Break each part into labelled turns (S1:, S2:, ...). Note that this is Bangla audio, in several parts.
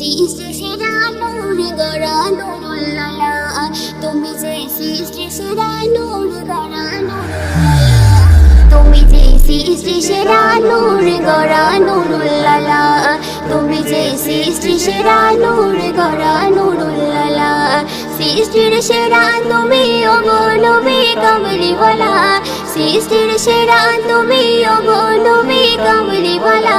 S1: সৃষ্টি সেরা নূর গড়া নুরুল্লালা তুমি যে সৃষ্টি সেরা নূর গড়া তুমি যে সৃষ্টি সেরা নূর গড়া নুরুল্লালা তুমি যে সৃষ্টি সেরা নূর গড়া নুরুল্লালা সৃষ্টির সেরা তুমি অগণবী কমলি বলা সৃষ্টির সেরা তুমি অগণবী কমলি বলা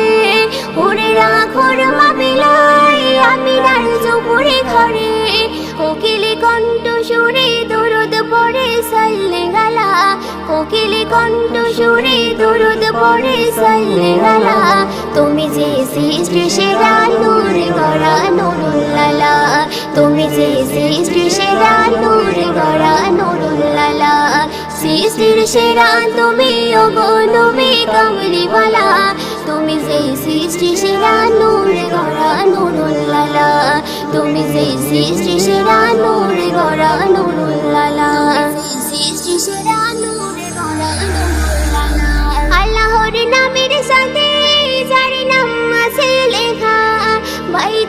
S1: পড়ে সাল্লে গালা তুমি যে সৃষ্টি সেরা নূর গড়া নুরুল্লালা। তুমি যে সৃষ্টি সেরা নূর গড়া নুরুল্লালা। সৃষ্টির সেরা তুমি অগণবী কমলিওয়ালা তুমি যে সৃষ্টি সেরা নূর গড়া নুরুল্লালা। তুমি যে সৃষ্টি সেরা নূর গড়া নুরুল্লালা।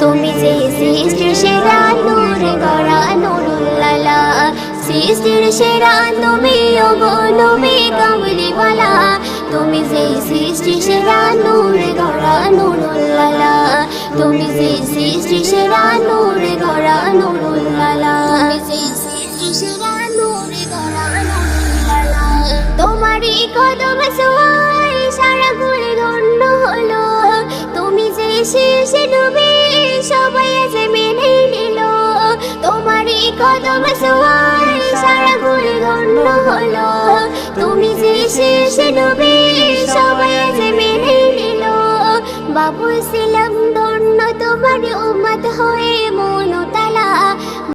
S1: তুমি যে সৃষ্টি সেরা নূর গড়া নুরুল্লালা, সৃষ্টির সেরা তুমি অগণবী কমলিওয়ালা তুমি যে সৃষ্টি সেরা নূর গড়া নুরুল্লালা, তুমি যে সৃষ্টি সেরা নূর গড়া নুরুল্লালা, তুমি যে তোমারই কদম কদম সোয়ার সারা ঘুরে ধন্য হলো। তুমি যে শেষে ডুবে সবাই যে মেনে নিল। বাবু ছিলাম ধন্য তোমার উম্মত হয়ে মন